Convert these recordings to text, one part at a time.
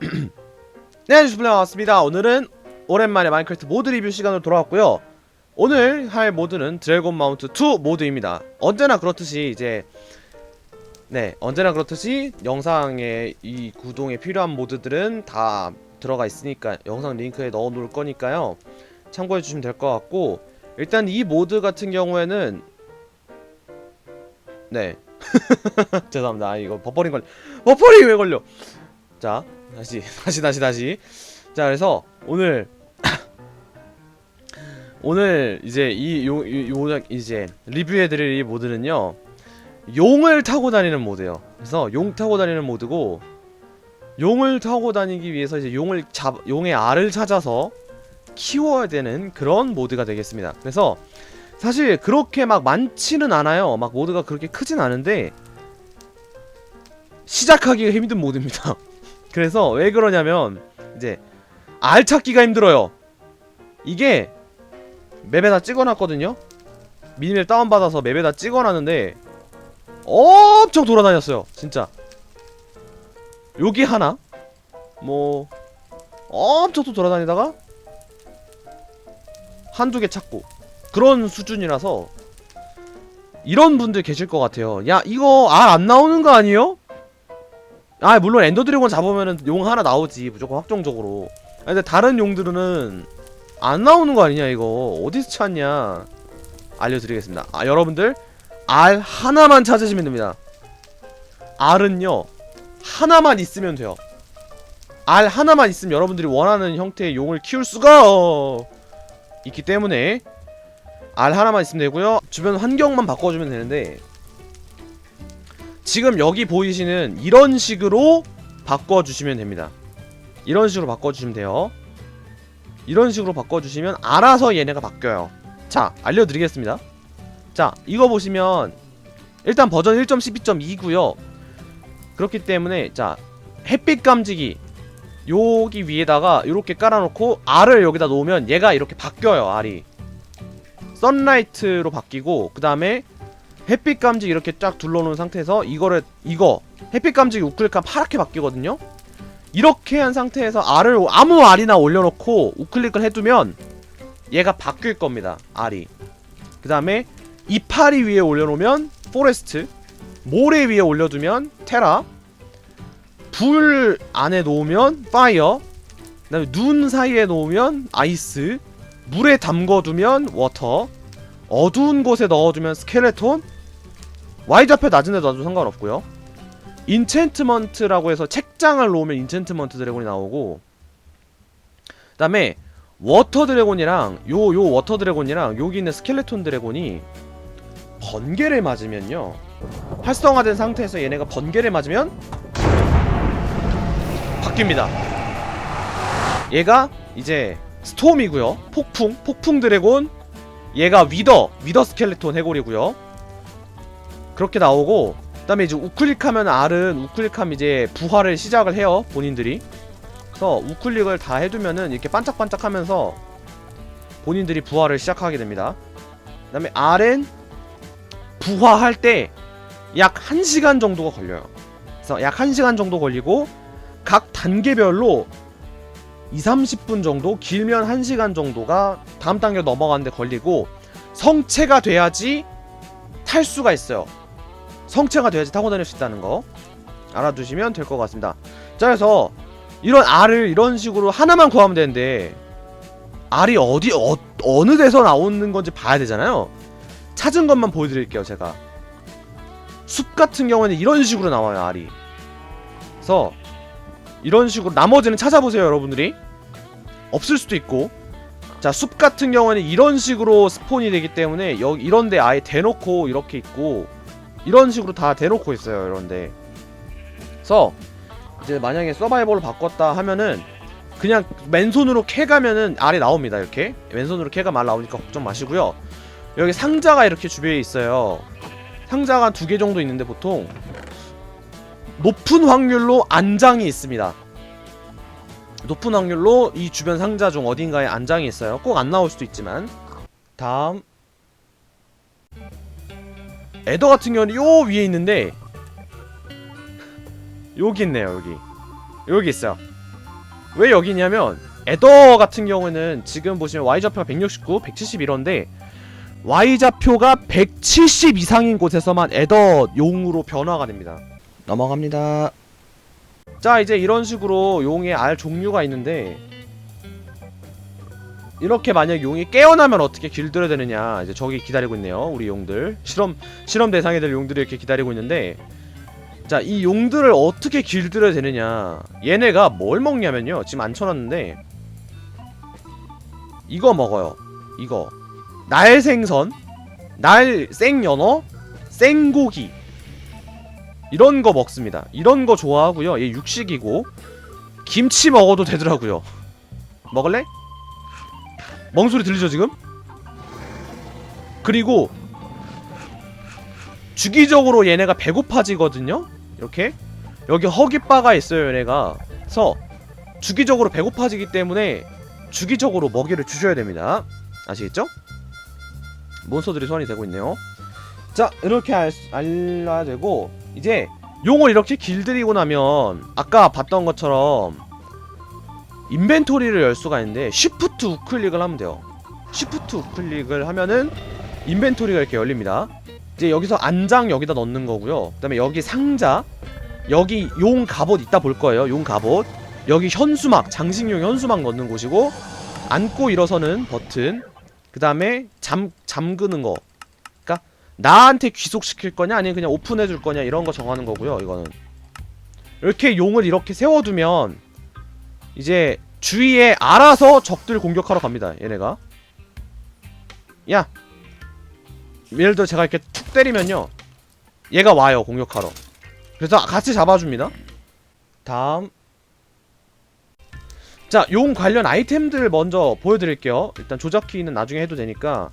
네, 안녕하세요. 반갑습니다. 오늘은 오랜만에 마인크래프트 모드 리뷰 시간으로 돌아왔고요. 오늘 할 모드는 드래곤 마운트 2 모드입니다. 언제나 그렇듯이 이제 네, 언제나 그렇듯이 영상에 이 구동에 필요한 모드들은 다 들어가 있으니까 영상 링크에 넣어 놓을 거니까요. 참고해 주시면 될 것 같고 일단 이 모드 같은 경우에는 네. 죄송합니다. 아, 이거 버퍼링 걸려. 버퍼링 왜 걸려? 자, 다시 다시 다시 다시. 자, 그래서 오늘 오늘 이제 이요 요, 이제 리뷰해 드릴 이 모드는요. 용을 타고 다니는 모드예요. 그래서 용 타고 다니는 모드고 용을 타고 다니기 위해서 이제 용을 잡 용의 알을 찾아서 키워야 되는 그런 모드가 되겠습니다. 그래서 사실 그렇게 막 많지는 않아요. 막 모드가 그렇게 크진 않은데 시작하기가 힘든 모드입니다. 그래서 왜 그러냐면 이제 알 찾기가 힘들어요. 이게 맵에다 찍어놨거든요. 미니맵 다운받아서 맵에다 찍어놨는데 엄청 돌아다녔어요. 진짜. 여기 하나, 뭐 엄청 또 돌아다니다가 한두 개 찾고 그런 수준이라서 이런 분들 계실 것 같아요. 야 이거 알 안 나오는 거 아니에요? 아 물론 엔더 드래곤 잡으면은 용 하나 나오지 무조건 확정적으로. 아, 근데 다른 용들은 안 나오는 거 아니냐 이거 어디서 찾냐? 알려드리겠습니다. 아 여러분들 알 하나만 찾으시면 됩니다. 알은요 하나만 있으면 돼요. 알 하나만 있으면 여러분들이 원하는 형태의 용을 키울 수가 있기 때문에 알 하나만 있으면 되고요. 주변 환경만 바꿔주면 되는데 지금 여기 보이시는 이런 식으로 바꿔주시면 됩니다. 이런 식으로 바꿔주시면 돼요. 이런 식으로 바꿔주시면 알아서 얘네가 바뀌어요. 자, 알려드리겠습니다. 자, 이거 보시면 일단 버전 1.12.2고요. 그렇기 때문에 자, 햇빛 감지기 여기 위에다가 이렇게 깔아놓고 알을 여기다 놓으면 얘가 이렇게 바뀌어요, 알이. 선라이트로 바뀌고 그 다음에 햇빛 감지기 이렇게 쫙 둘러놓은 상태에서 이거를 이거 햇빛 감지기 우클릭하면 파랗게 바뀌거든요. 이렇게 한 상태에서 알을 아무 알이나 올려놓고 우클릭을 해두면 얘가 바뀔 겁니다. 알이. 그 다음에 이파리 위에 올려놓으면 포레스트, 모래 위에 올려두면 테라, 불 안에 놓으면 파이어, 그 다음에 눈 사이에 놓으면 아이스, 물에 담궈두면 워터, 어두운 곳에 넣어두면 스켈레톤, Y좌표 낮은 데 놔도 상관없고요. 인챈트먼트라고 해서 책장을 놓으면 인챈트먼트 드래곤이 나오고 그 다음에 워터 드래곤이랑 요 요 워터 드래곤이랑 여기 있는 스켈레톤 드래곤이 번개를 맞으면요. 활성화된 상태에서 얘네가 번개를 맞으면 바뀝니다. 얘가 이제 스톰이고요. 폭풍 폭풍 드래곤. 얘가 위더 위더 스켈레톤 해골이고요 그렇게 나오고 그다음에 이제 우클릭하면 알은 우클릭하면 이제 부활을 시작을 해요 본인들이. 그래서 우클릭을 다 해두면은 이렇게 반짝반짝하면서 본인들이 부활을 시작하게 됩니다. 그 다음에 알은 부화할 때 약 1시간 정도가 걸려요. 그래서 약 1시간 정도 걸리고 각 단계별로 2, 30분 정도 길면 1시간 정도가 다음 단계로 넘어가는데 걸리고 성체가 돼야지 탈 수가 있어요 성체가 돼야지 타고 다닐 수 있다는 거 알아두시면 될 것 같습니다. 자 그래서 이런 알을 이런 식으로 하나만 구하면 되는데 알이 어디 어, 어느 데서 나오는 건지 봐야 되잖아요. 찾은 것만 보여드릴게요 제가. 숲 같은 경우에는 이런 식으로 나와요 알이. 그래서 이런 식으로 나머지는 찾아보세요 여러분들이. 없을 수도 있고. 자 숲 같은 경우에는 이런 식으로 스폰이 되기 때문에 여기 이런데 아예 대놓고 이렇게 있고 이런 식으로 다 대놓고 있어요 이런데 그래서 이제 만약에 서바이벌로 바꿨다 하면은 그냥 맨손으로 캐가면은 알이 나옵니다 이렇게. 왼손으로 캐가 말 나오니까 걱정 마시고요. 여기 상자가 이렇게 주변에 있어요. 상자가 한두개 정도 있는데 보통 높은 확률로 안장이 있습니다. 높은 확률로 이 주변 상자 중 어딘가에 안장이 있어요. 꼭 안 나올 수도 있지만. 다음 에더 같은 경우는 요 위에 있는데 여기 있네요 여기 여기 있어요 왜 여기냐면 에더 같은 경우는 지금 보시면 Y좌표가 169, 171인데 Y좌표가 170 이상인 곳에서만 에더 용으로 변화가 됩니다. 넘어갑니다. 자 이제 이런 식으로 용의 알 종류가 있는데 이렇게 만약 용이 깨어나면 어떻게 길들여야 되느냐. 이제 저기 기다리고 있네요 우리 용들. 실험 실험 대상이 될 용들이 이렇게 기다리고 있는데 자 이 용들을 어떻게 길들여야 되느냐. 얘네가 뭘 먹냐면요. 지금 안 쳐놨는데 이거 먹어요. 이거. 날 생선 날 생연어 생고기. 이런 거 먹습니다. 이런 거 좋아하고요. 얘 육식이고 김치 먹어도 되더라고요. 먹을래? 멍소리 들리죠 지금? 그리고 주기적으로 얘네가 배고파지거든요? 이렇게 여기 허기바가 있어요 얘네가 그래서 주기적으로 배고파지기 때문에 주기적으로 먹이를 주셔야 됩니다 아시겠죠? 몬스터들이 소환이 되고 있네요 자 이렇게 알, 수- 알아야 되고 이제 용을 이렇게 길들이고 나면 아까 봤던 것처럼 인벤토리를 열 수가 있는데 쉬프트 우클릭을 하면 돼요. 쉬프트 우클릭을 하면은 인벤토리가 이렇게 열립니다. 이제 여기서 안장 여기다 넣는 거고요. 그 다음에 여기 상자 여기 용 갑옷 이따 볼 거예요. 용 갑옷. 여기 현수막 장식용 현수막 넣는 곳이고 앉고 일어서는 버튼 그 다음에 잠 잠그는 거. 그니까 나한테 귀속시킬 거냐 아니면 그냥 오픈해 줄 거냐 이런 거 정하는 거고요 이거는. 이렇게 용을 이렇게 세워두면 이제 주위에 알아서 적들 공격하러 갑니다 얘네가. 야 예를 들어 제가 이렇게 툭 때리면요 얘가 와요 공격하러. 그래서 같이 잡아줍니다. 다음. 자 용 관련 아이템들 먼저 보여드릴게요. 일단 조작키는 나중에 해도 되니까.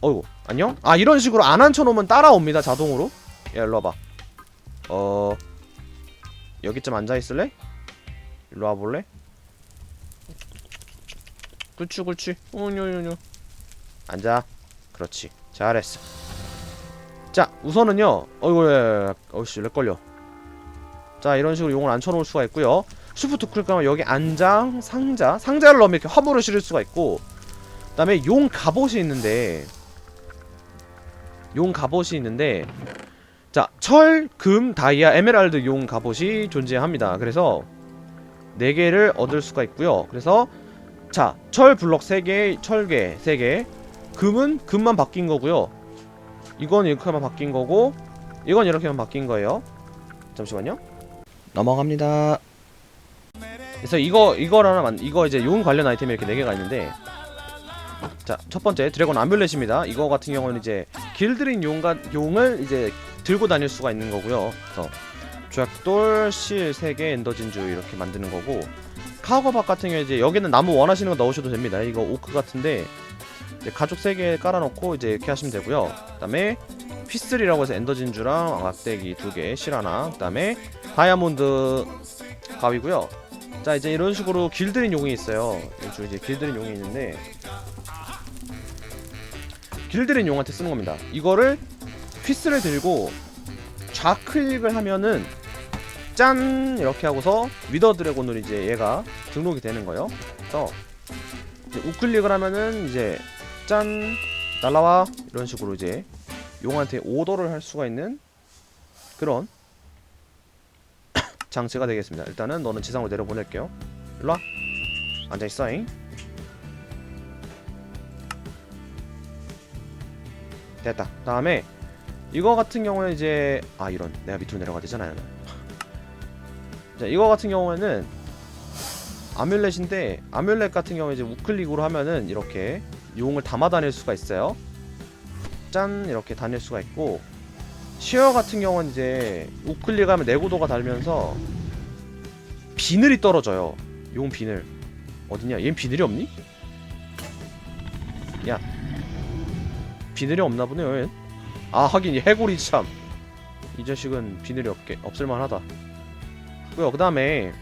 어이구 안녕? 아 이런 식으로 안 앉혀놓으면 따라옵니다 자동으로. 야 일로 와봐. 어 여기쯤 앉아있을래? 일로 와볼래? 그렇지 그렇지 오뇨뇨뇨 앉아. 그렇지. 잘했어. 자 우선은요. 어이구 야, 어이씨 렉 걸려. 자 이런 식으로 용을 앉혀놓을 수가 있고요. 슈프트 클릭하면 여기 안장 상자 상자를 넣으면 이렇게 화물을 실을 수가 있고 그 다음에 용 갑옷이 있는데 용 갑옷이 있는데 자 철, 금, 다이아, 에메랄드 용 갑옷이 존재합니다. 그래서 4개를 얻을 수가 있고요 그래서 자, 철 블럭 3개, 철개 3개. 금은 금만 바뀐 거고요. 이건 이렇게만 바뀐 거고 이건 이렇게만 바뀐 거예요. 잠시만요. 넘어갑니다. 그래서 이거 이거랑 만 이거 이제 용 관련 아이템이 이렇게 4개가 있는데 자, 첫 번째 드래곤 아뮬렛입니다. 이거 같은 경우는 이제 길들인 용가 용을 이제 들고 다닐 수가 있는 거고요. 그래서 조약돌, 실 3개, 엔더진주 이렇게 만드는 거고 카우거박 같은 경우에 이제 여기는 나무 원하시는 거 넣으셔도 됩니다. 이거 오크 같은데 이제 가죽 3개 깔아놓고 이제 이렇게 하시면 되고요. 그 다음에 피슬이라고 해서 엔더진주랑 막대기 2개, 실 하나. 그 다음에 다이아몬드 가위고요. 자 이제 이런 식으로 길들인 용이 있어요. 이쪽 이제 길들인 용이 있는데 길들인 용한테 쓰는 겁니다. 이거를 피스를 들고 좌클릭을 하면은 짠 이렇게 하고서 위더 드래곤으로 이제 얘가 등록이 되는 거예요. 그래서 우클릭을 하면은 이제 짠 날라와 이런 식으로 이제 용한테 오더를 할 수가 있는 그런 장치가 되겠습니다. 일단은 너는 지상으로 내려 보낼게요. 일로 와. 앉아 있어잉. 됐다. 다음에 이거 같은 경우는 이제 아 이런 내가 밑으로 내려가야 되잖아요. 자 이거 같은 경우에는 아뮬렛인데 아뮬렛 같은 경우에 이제 우클릭으로 하면은 이렇게 용을 담아 다닐 수가 있어요. 짠 이렇게 다닐 수가 있고 시어 같은 경우는 이제 우클릭하면 내구도가 달면서 비늘이 떨어져요. 용 비늘 어디냐? 얜 비늘이 없니? 야 비늘이 없나 보네요. 얘는. 아 하긴 이 해골이 참 이 자식은 비늘이 없게 없을만하다. 고요. 그다음에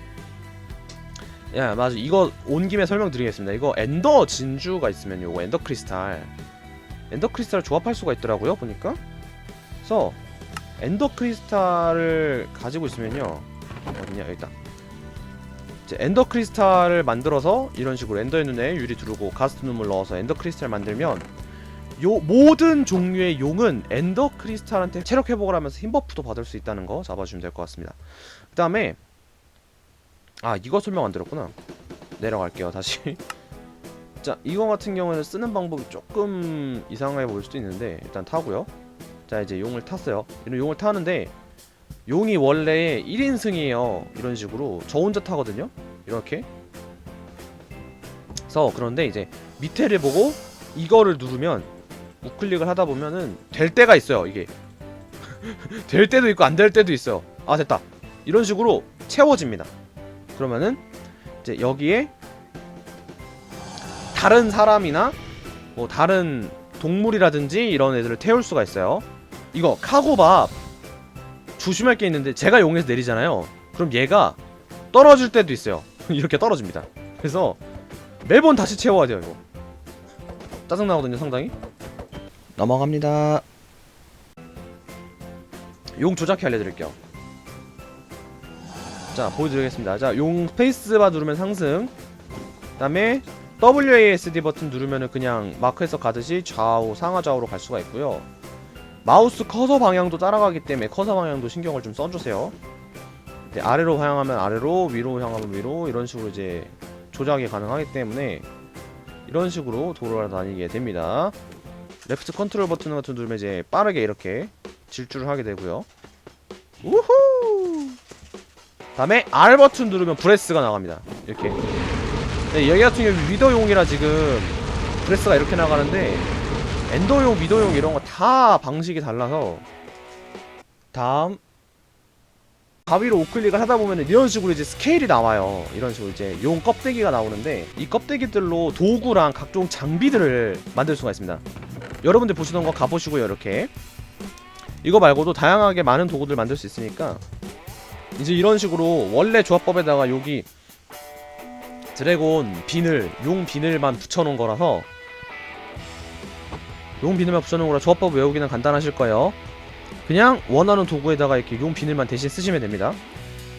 야 맞아 이거 온 김에 설명드리겠습니다. 이거 엔더 진주가 있으면 요거 엔더 크리스탈 엔더 크리스탈을 조합할 수가 있더라고요 보니까. 그래서 엔더 크리스탈을 가지고 있으면요 어디냐 여기 있다. 이제 엔더 크리스탈을 만들어서 이런 식으로 엔더의 눈에 유리 두르고 가스트 눈물 넣어서 엔더 크리스탈 만들면 요 모든 종류의 용은 엔더 크리스탈한테 체력 회복을 하면서 힘 버프도 받을 수 있다는 거 잡아주면 될 것 같습니다. 그 다음에 아 이거 설명 안 들었구나. 내려갈게요 다시. 자 이거 같은 경우에는 쓰는 방법이 조금 이상해 보일 수도 있는데 일단 타고요. 자 이제 용을 탔어요. 이런 용을 타는데 용이 원래 1인승이에요. 이런 식으로 저 혼자 타거든요. 이렇게. 그래서 그런데 이제 밑에를 보고 이거를 누르면 우클릭을 하다 보면은 될 때가 있어요. 이게 될 때도 있고 안 될 때도 있어요. 아 됐다. 이런 식으로 채워집니다. 그러면은 이제 여기에 다른 사람이나 뭐 다른 동물이라든지 이런 애들을 태울 수가 있어요. 이거 카고밥 조심할 게 있는데 제가 용에서 내리잖아요. 그럼 얘가 떨어질 때도 있어요. 이렇게 떨어집니다. 그래서 매번 다시 채워야 돼요, 이거. 짜증 나거든요, 상당히. 넘어갑니다. 용 조작기 알려드릴게요. 자, 보여드리겠습니다. 자, 용 스페이스바 누르면 상승. 그 다음에 WASD 버튼 누르면은 그냥 마크에서 가듯이 좌우 상하 좌우로 갈 수가 있고요. 마우스 커서 방향도 따라가기 때문에 커서 방향도 신경을 좀 써주세요. 네, 아래로 향하면 아래로, 위로 향하면 위로 이런 식으로 이제 조작이 가능하기 때문에 이런 식으로 도로를 다니게 됩니다. 레프트 컨트롤 버튼 같은 거 누르면 이제 빠르게 이렇게 질주를 하게 되고요. 우후! 다음에 R 버튼 누르면 브레스가 나갑니다. 이렇게. 네, 여기 같은 경우 위더용이라 지금 브레스가 이렇게 나가는데 엔더용, 미더용 이런 거 다 방식이 달라서 다음 가위로 우클릭을 하다 보면 이런 식으로 이제 스케일이 나와요. 이런 식으로 이제 용 껍데기가 나오는데 이 껍데기들로 도구랑 각종 장비들을 만들 수가 있습니다. 여러분들 보시던 거 가보시고요, 이렇게. 이거 말고도 다양하게 많은 도구들 만들 수 있으니까 이제 이런 식으로 원래 조합법에다가 여기 드래곤 비늘, 용 비늘만 붙여놓은 거라서 용 비늘만 붙여놓은 거라 조합법 외우기는 간단하실 거예요. 그냥 원하는 도구에다가 이렇게 용 비늘만 대신 쓰시면 됩니다.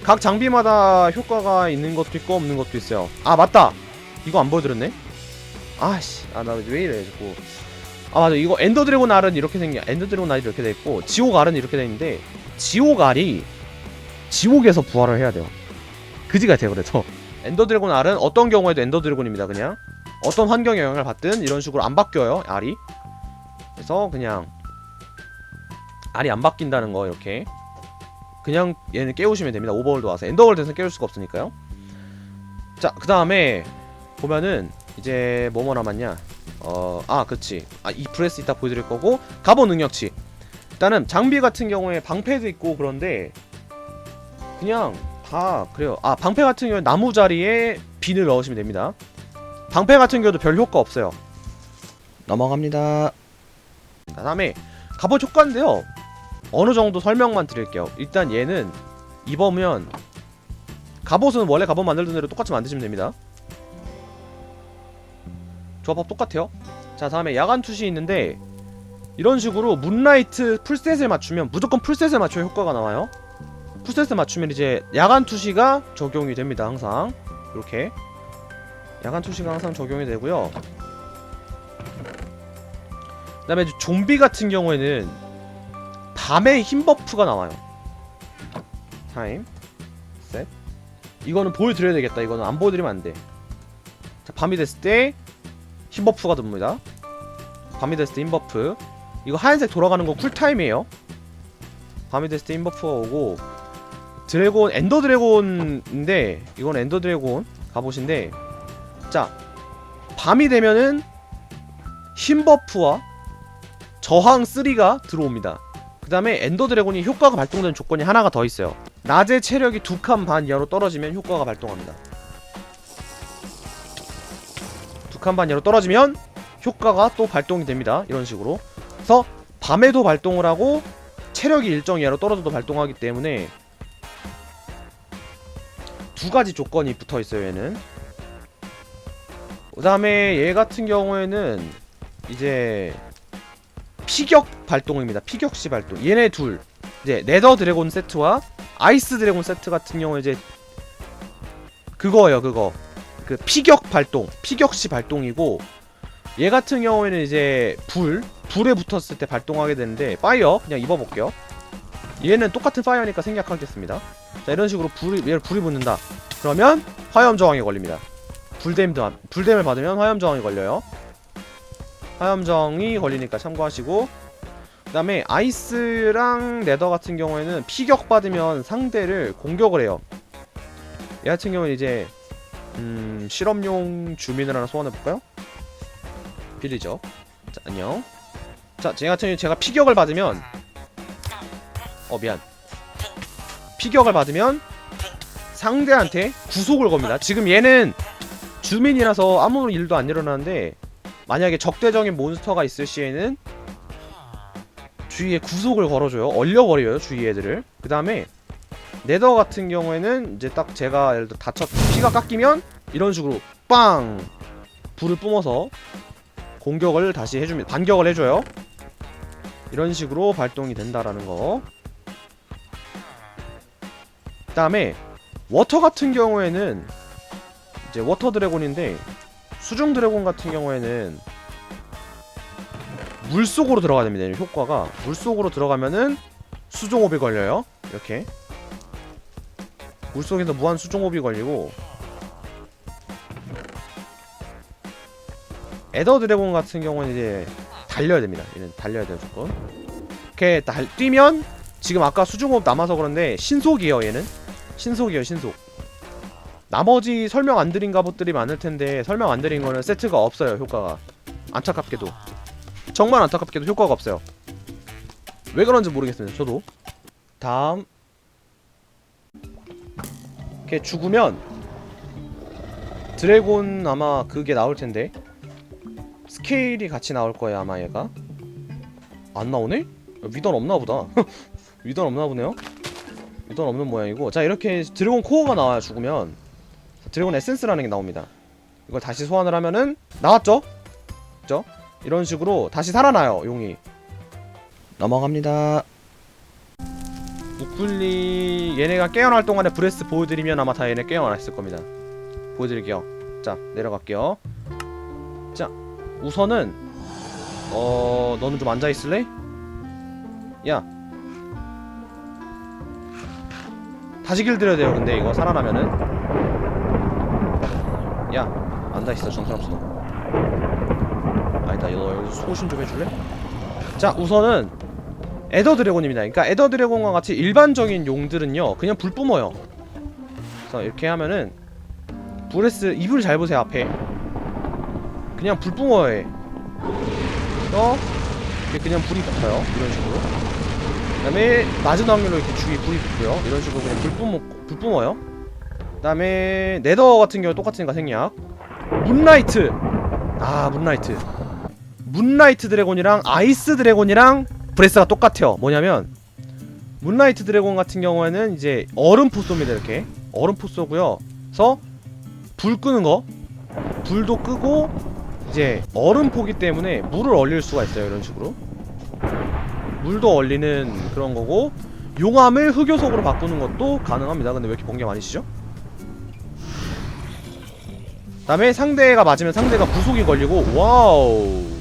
각 장비마다 효과가 있는 것도 있고 없는 것도 있어요. 아 맞다. 이거 안 보여드렸네. 아씨, 아 나 왜 이래 자꾸. 아 맞아, 이거 엔더 드래곤 알은 이렇게 생겨. 엔더 드래곤 알이 이렇게 돼 있고 지옥 알은 이렇게 돼 있는데 지옥 알이 지옥에서 부활을 해야 돼요. 그지 같아요, 그래서 엔더 드래곤 알은 어떤 경우에도 엔더 드래곤입니다. 그냥 어떤 환경에 영향을 받든 이런 식으로 안 바뀌어요, 알이. 그래서 그냥 알이 안 바뀐다는 거 이렇게 그냥 얘는 깨우시면 됩니다. 오버월드 와서 엔더월드에서 깨울 수가 없으니까요. 자, 그 다음에 보면은 이제 뭐뭐 남았냐? 어, 아, 그치. 아, 이 브레스 이따 보여드릴 거고 갑옷 능력치. 일단은 장비 같은 경우에 방패도 있고 그런데 그냥 다 그래요. 아, 방패 같은 경우에 나무 자리에 비늘 넣으시면 됩니다. 방패 같은 경우도 별 효과 없어요. 넘어갑니다. 다음에 갑옷 효과인데요. 어느 정도 설명만 드릴게요. 일단 얘는 입으면 갑옷은 원래 갑옷 만들던 대로 똑같이 만드시면 됩니다. 조합법 똑같아요. 자 다음에 야간 투시 있는데 이런 식으로 문라이트 풀셋을 맞추면 무조건 풀셋을 맞춰야 효과가 나와요. 풀셋을 맞추면 이제 야간 투시가 적용이 됩니다. 항상 이렇게 야간 투시가 항상 적용이 되고요. 그 다음에 이제 좀비 같은 경우에는 밤에 힘 버프가 나와요. 타임 셋 이거는 보여드려야 되겠다. 이거는 안 보여드리면 안 돼. 자 밤이 됐을 때 힘 버프가 듭니다. 밤이 됐을 때 힘 버프. 이거 하얀색 돌아가는 거 쿨타임이에요. 밤이 됐을 때 힘 버프가 오고 드래곤 엔더 드래곤인데 이건 엔더 드래곤 갑옷인데 자 밤이 되면은 힘 버프와 저항 3가 들어옵니다. 그 다음에 엔더 드래곤이 효과가 발동되는 조건이 하나가 더 있어요. 낮에 체력이 두 칸 반 이하로 떨어지면 효과가 발동합니다. 두 칸 반 이하로 떨어지면 효과가 또 발동이 됩니다. 이런 식으로. 그래서 밤에도 발동을 하고 체력이 일정 이하로 떨어져도 발동하기 때문에 두 가지 조건이 붙어 있어요. 얘는. 그 다음에 얘 같은 경우에는 이제 피격 발동입니다. 피격시 발동. 얘네 둘. 이제 네더 드래곤 세트와 아이스 드래곤 세트 같은 경우에 이제 그거예요 그거 그 피격 발동 피격시 발동이고 얘 같은 경우에는 이제 불 불에 붙었을 때 발동하게 되는데 파이어 그냥 입어볼게요 얘는 똑같은 파이어니까 생략하겠습니다 자 이런 식으로 불이 얘를 불이 붙는다 그러면 화염 저항이 걸립니다 불댐도 불댐을 받으면 화염 저항이 걸려요 화염 저항이 걸리니까 참고하시고 그 다음에 아이스랑 레더 같은 경우에는 피격 받으면 상대를 공격을 해요. 얘 같은 경우는 이제 음 실험용 주민을 하나 소환해볼까요? 빌리죠. 자 안녕. 자쟤 같은 경우 제가 피격을 받으면 어 미안. 피격을 받으면 상대한테 구속을 겁니다. 지금 얘는 주민이라서 아무 일도 안 일어나는데 만약에 적대적인 몬스터가 있을 시에는 주위에 구속을 걸어줘요. 얼려버려요 주위 애들을. 그 다음에 네더 같은 경우에는 이제 딱 제가 예를 들어 다쳤 피가 깎이면 이런 식으로 빵! 불을 뿜어서 공격을 다시 해줍니다 반격을 해줘요. 이런 식으로 발동이 된다라는 거. 그 다음에 워터 같은 경우에는 이제 워터 드래곤인데 수중 드래곤 같은 경우에는 물 속으로 들어가야 됩니다. 이 효과가 물 속으로 들어가면은 수종호비 걸려요. 이렇게 물 속에서 무한 수종호비 걸리고 에더 드래곤 같은 경우는 이제 달려야 됩니다. 얘는 달려야 돼요 조금. 이렇게 달 뛰면 지금 아까 수중호흡 남아서 그런데 신속이에요 얘는 신속이에요 신속. 나머지 설명 안 드린 갑옷들이 많을 텐데 설명 안 드린 거는 세트가 없어요 효과가 안타깝게도 정말 안타깝게도 효과가 없어요. 왜 그런지 모르겠습니다 저도. 다음. 이렇게 죽으면 드래곤 아마 그게 나올 텐데. 스케일이 같이 나올 거예요 아마 얘가. 안 나오네? 위던 없나 보다. 위던 없나 보네요. 위던 없는 모양이고. 자 이렇게 드래곤 코어가 나와요 죽으면. 드래곤 에센스라는 게 나옵니다. 이걸 다시 소환을 하면은 나왔죠? 그죠? 이런 식으로 다시 살아나요 용이. 넘어갑니다. 우쿨리 얘네가 깨어날 동안에 브레스 보여드리면 아마 다 얘네 깨어나 있을 겁니다. 보여드릴게요. 자 내려갈게요. 자 우선은 어 너는 좀 앉아있을래? 야. 다시 길들여야 돼요 근데 이거 살아나면은. 야 앉아있어 정신없어. 너 아니다 너 여기 소신 좀 해줄래? 자 우선은 에더 드래곤입니다. 그러니까 에더 드래곤과 같이 일반적인 용들은요 그냥 불 뿜어요. 그래서 이렇게 하면은 브레스 이불 잘 보세요 앞에. 그냥 불 뿜어요 얘. 그래서 그냥 불이 붙어요 이런 식으로. 그 다음에 낮은 확률로 이렇게 주위에 불이 붙고요 이런 식으로 그냥 불, 뿜어, 불 뿜어요. 그 다음에 네더 같은 경우 똑같으니까 생략. 문라이트. 아 문라이트 문라이트 드래곤이랑 아이스 드래곤이랑 브레스가 똑같아요. 뭐냐면 문라이트 드래곤 같은 경우에는 이제 얼음 포소입니다 이렇게. 얼음 포소고요. 그래서 불 끄는 거 불도 끄고 이제 얼음 포기 때문에 물을 얼릴 수가 있어요 이런 식으로. 물도 얼리는 그런 거고 용암을 흑요석으로 바꾸는 것도 가능합니다. 근데 왜 이렇게 번개 많이 치죠? 다음에 상대가 맞으면 상대가 구속이 걸리고 와우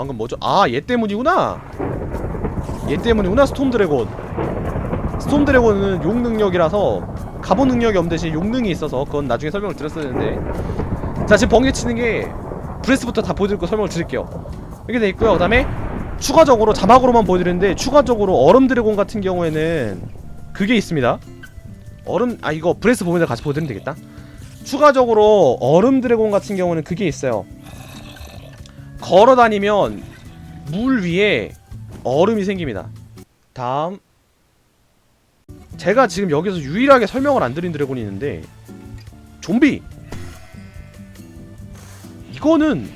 방금 뭐죠? 아 얘 때문이구나. 얘 때문이구나 스톰 드래곤. 스톰 드래곤은 용 능력이라서 갑옷 능력이 없는 대신 용 능이 있어서 그건 나중에 설명을 드렸어야 되는데. 자 지금 번개 치는 게 브레스부터 다 보여드릴 거 설명을 드릴게요. 이렇게 돼 있고요. 그 다음에 추가적으로 자막으로만 보여드리는데 추가적으로 얼음 드래곤 같은 경우에는 그게 있습니다. 얼음 아 이거 브레스 보면 같이 보여드리면 되겠다. 추가적으로 얼음 드래곤 같은 경우는 그게 있어요. 걸어 다니면 물 위에 얼음이 생깁니다. 다음. 제가 지금 여기서 유일하게 설명을 안 드린 드래곤이 있는데 좀비. 이거는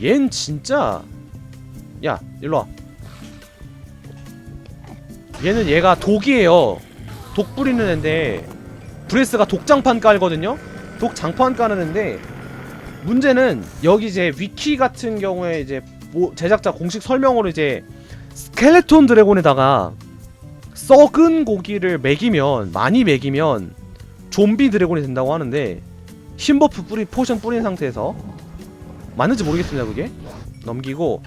얜 진짜 야 일로와. 얘는 얘가 독이에요. 독 뿌리는 앤데 브레스가 독장판 깔거든요? 독 장판 까는데 문제는 여기 이제 위키 같은 경우에 이제 뭐 제작자 공식 설명으로 이제 스켈레톤 드래곤에다가 썩은 고기를 먹이면 많이 먹이면 좀비 드래곤이 된다고 하는데 흰버프 뿌리 포션 뿌린 상태에서 맞는지 모르겠습니다 그게. 넘기고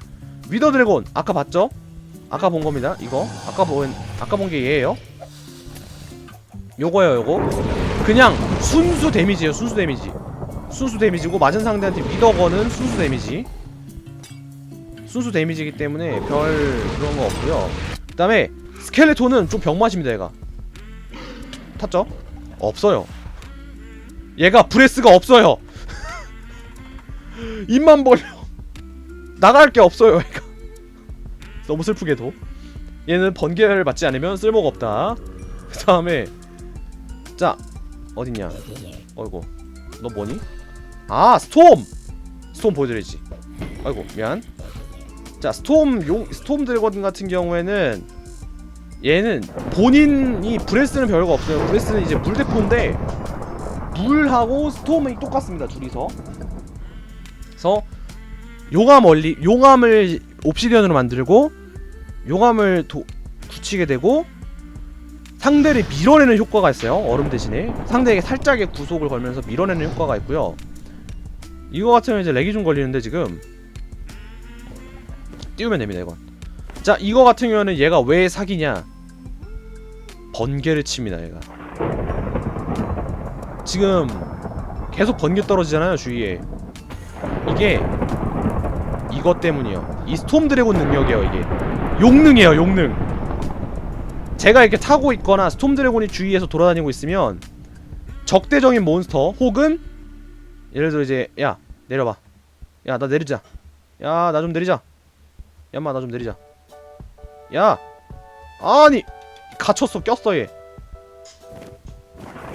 위더 드래곤 아까 봤죠? 아까 본 겁니다 이거. 아까 본 아까 본 게 얘예요. 요거예요 요거. 그냥 순수 데미지예요 순수 데미지 순수 데미지고 맞은 상대한테 위더 거는 순수 데미지. 순수 데미지이기 때문에 별 그런 거 없고요. 그 다음에 스켈레톤은 좀 병맛입니다 얘가. 탔죠? 없어요. 얘가 브레스가 없어요. 입만 벌려. 나갈 게 없어요 얘가. 너무 슬프게도. 얘는 번개를 맞지 않으면 쓸모가 없다. 그 다음에 자 어딨냐? 어이구 너 뭐니? 아 스톰! 스톰 보여드리지. 아이고 미안. 자 스톰 용 스톰 드래곤 같은 경우에는 얘는 본인이 브레스는 별거 없어요. 브레스는 이제 물대포인데 물하고 스톰이 똑같습니다 둘이서. 그래서 용암 원리 용암을 옵시디언으로 만들고 용암을 도, 굳히게 되고 상대를 밀어내는 효과가 있어요. 얼음 대신에. 상대에게 살짝의 구속을 걸면서 밀어내는 효과가 있고요. 이거 같으면 이제 렉이 좀 걸리는데 지금 띄우면 됩니다 이건. 자 이거 같은 경우는 얘가 왜 사기냐? 번개를 칩니다 얘가. 지금 계속 번개 떨어지잖아요 주위에. 이게 이것 때문이에요. 이 스톰 드래곤 능력이에요 이게. 용능이에요 용능 제가 이렇게 타고 있거나 스톰 드래곤이 주위에서 돌아다니고 있으면 적대적인 몬스터 혹은 예를 들어 이제 야 내려봐. 야 나 내리자. 야 나 좀 내리자. 야마 나 좀 내리자. 야! 아니! 갇혔어 꼈어 얘.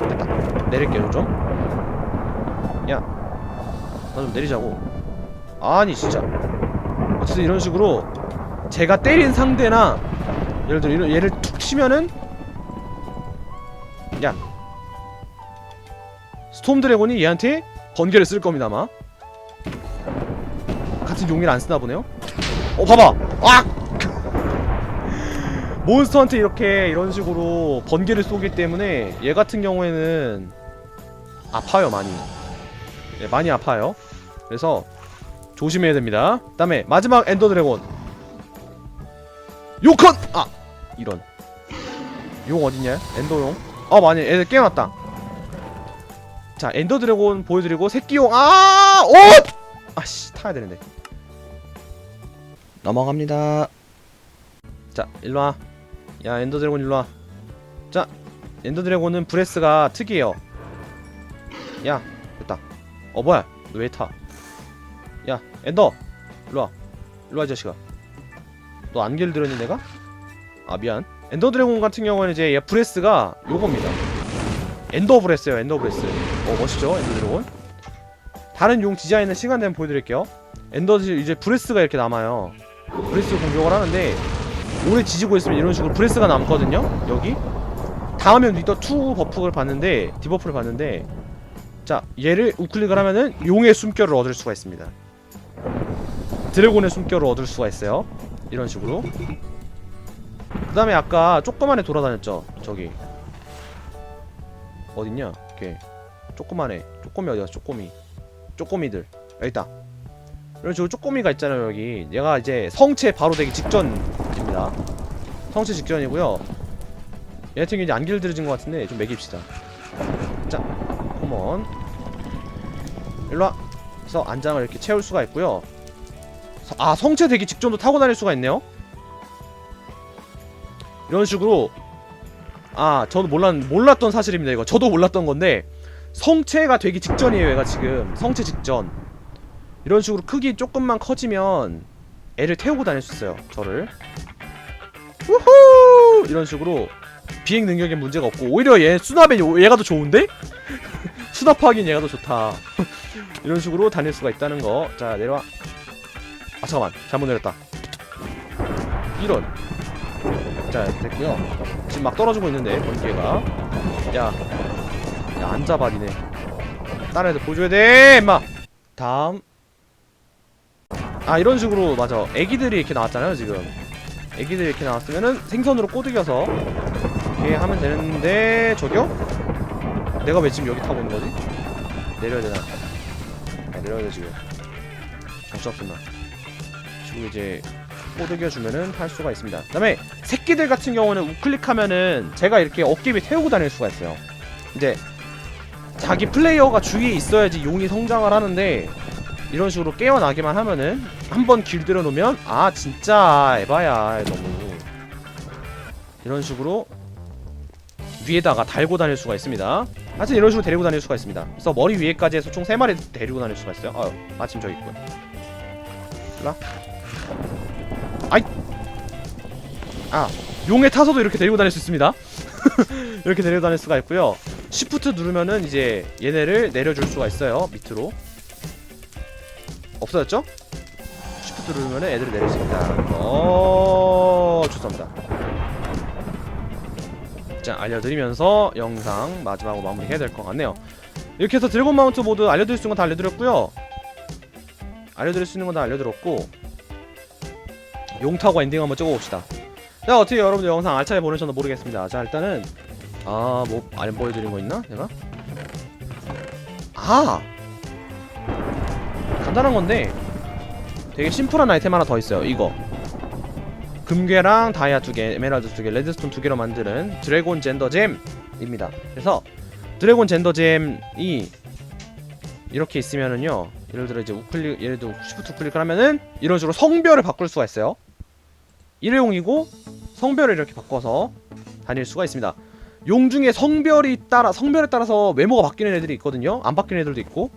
됐다 내릴게요 좀야 나 좀 내리자고. 아니 진짜. 어쨌든 이런 식으로 제가 때린 상대나 예를 들어 이런 얘를 툭 치면은 야. 스톰 드래곤이 얘한테 번개를 쓸 겁니다 아마. 같은 용기를 안 쓰나 보네요. 어 봐봐! 아 몬스터한테 이렇게 이런 식으로 번개를 쏘기 때문에 얘 같은 경우에는 아파요 많이. 예, 많이 아파요. 그래서 조심해야 됩니다. 그 다음에 마지막 엔더 드래곤. 요컨! 아! 이런. 용 어딨냐? 엔더용? 아 많이 애들 깨어났다. 자 엔더 드래곤 보여드리고 새끼용. 아! 오! 아씨 타야 되는데. 넘어갑니다. 자 일로와. 야 엔더 드래곤 일로와. 자 엔더 드래곤은 브레스가 특이해요. 야 됐다. 어 뭐야? 너 왜 타? 야 엔더! 일로와. 일로와 이 자식아. 너 안개를 들었니 내가? 아 미안. 엔더 드래곤 같은 경우는 이제 얘 브레스가 요겁니다. 엔더 브레스예요 엔더 브레스. 어 멋있죠 엔더 드래곤? 다른 용 디자인은 시간 되면 보여드릴게요. 엔더 드- 이제 브레스가 이렇게 남아요. 브레스 공격을 하는데 오래 지지고 있으면 이런 식으로 브레스가 남거든요 여기. 다음에 리더 2 버프를 받는데 디버프를 받는데 자 얘를 우클릭을 하면은 용의 숨결을 얻을 수가 있습니다. 드래곤의 숨결을 얻을 수가 있어요. 이런 식으로. 그 다음에 아까 조그만에 돌아다녔죠? 저기. 어딨냐? 이렇게 조그만해. 쪼꼬미 어디갔어? 쪼꼬미. 쪼꼬미들. 여기 있다. 이런 식으로 쪼꼬미가 있잖아요 여기. 얘가 이제 성체 바로 되기 직전입니다. 성체 직전이고요. 얘 같은 경우 이제 안개를 들어진 것 같은데 좀 매깁시다. 자 컴온. 일로와. 그래서 안장을 이렇게 채울 수가 있고요. 서- 아 성체 되기 직전도 타고 다닐 수가 있네요 이런 식으로 아 저도 몰랐, 몰랐던 사실입니다 이거. 저도 몰랐던 건데 성체가 되기 직전이에요 얘가 지금. 성체 직전. 이런 식으로 크기 조금만 커지면 애를 태우고 다닐 수 있어요 저를. 우후! 이런 식으로 비행 능력에 문제가 없고 오히려 얘 수납에 요- 얘가 더 좋은데? 수납하기엔 얘가 더 좋다. 이런 식으로 다닐 수가 있다는 거자 내려와. 아 잠깐만. 잘못 내렸다. 이런 자 됐고요 지금 막 떨어지고 있는데 번개가 야야 안 잡아 니네 다른 애들 보여줘야 돼 임마 다음 아 이런 식으로 맞아 애기들이 이렇게 나왔잖아요 지금 애기들이 이렇게 나왔으면은 생선으로 꼬드겨서 이렇게 하면 되는데 저기요? 내가 왜 지금 여기 타고 있는 거지? 내려야 되나? 아, 내려야 돼 지금. 정신없었나? 지금 이제 꼬드겨 주면은 탈 수가 있습니다. 그 다음에 새끼들 같은 경우는 우클릭하면은 제가 이렇게 어깨 위에 태우고 다닐 수가 있어요. 이제 자기 플레이어가 주위에 있어야지 용이 성장을 하는데 이런 식으로 깨어나기만 하면은 한 번 길들여 놓으면 아 진짜 에바야 너무 이런 식으로 위에다가 달고 다닐 수가 있습니다. 하여튼 이런 식으로 데리고 다닐 수가 있습니다. 그래서 머리 위에까지 해서 총 3마리 데리고 다닐 수가 있어요. 아유, 마침 저기 있군. 일라. 아이. 아, 용에 타서도 이렇게 데리고 다닐 수 있습니다. 이렇게 데리고 다닐 수가 있고요. 시프트 누르면은 이제 얘네를 내려줄 수가 있어요. 밑으로. 없어졌죠? 시프트 누르면은 애들을 내릴 수 있다. 어, 좋습니다. 자 알려드리면서 영상 마지막으로 마무리해야 될 것 같네요 이렇게 해서 드래곤 마운트 모드 알려드릴 수 있는 건 다 알려드렸고요 알려드릴 수 있는 건 다 알려드렸고 용 타고 엔딩 한번 찍어봅시다 자 어떻게 여러분들 영상 알차게 보내셨나 모르겠습니다 자 일단은 아 뭐 안 보여드린 거 있나 내가? 아 간단한 건데 되게 심플한 아이템 하나 더 있어요 이거 금괴랑 다이아 두 개, 에메랄드 두 개, 레드스톤 두 개로 만드는 드래곤 젠더 잼입니다. 그래서 드래곤 젠더 잼이 이렇게 있으면은요. 예를 들어 이제 우클릭 예를 들어 시프트 우클릭을 하면은 이런 식으로 성별을 바꿀 수가 있어요. 일회용이고 성별을 이렇게 바꿔서 다닐 수가 있습니다. 용 중에 성별이 따라 성별에 따라서 외모가 바뀌는 애들이 있거든요. 안 바뀌는 애들도 있고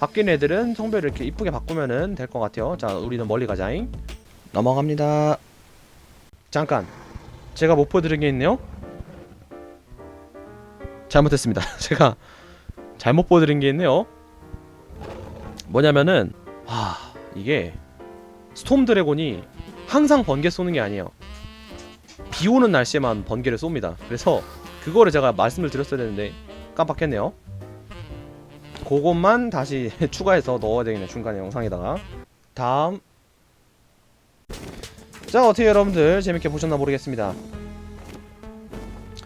바뀌는 애들은 성별을 이렇게 이쁘게 바꾸면은 될것 같아요. 자, 우리는 멀리 가자잉. 넘어갑니다. 잠깐 제가 못 보여드린 게 있네요 잘못했습니다 제가 잘못 보여드린 게 있네요 뭐냐면은 와 이게 스톰 드래곤이 항상 번개 쏘는 게 아니에요. 비 오는 날씨에만 번개를 쏩니다. 그래서 그거를 제가 말씀을 드렸어야 되는데 깜빡했네요. 그것만 다시 추가해서 넣어야 되겠네 중간에 영상에다가. 다음. 자 어떻게 여러분들 재밌게 보셨나 모르겠습니다.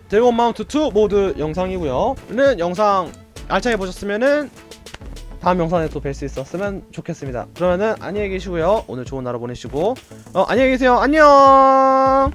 드래곤 마운트 2 모드 영상이고요. 는 영상 알차게 보셨으면은 다음 영상에 또 뵐 수 있었으면 좋겠습니다. 그러면은 안녕히 계시고요. 오늘 좋은 하루 보내시고. 어 안녕히 계세요. 안녕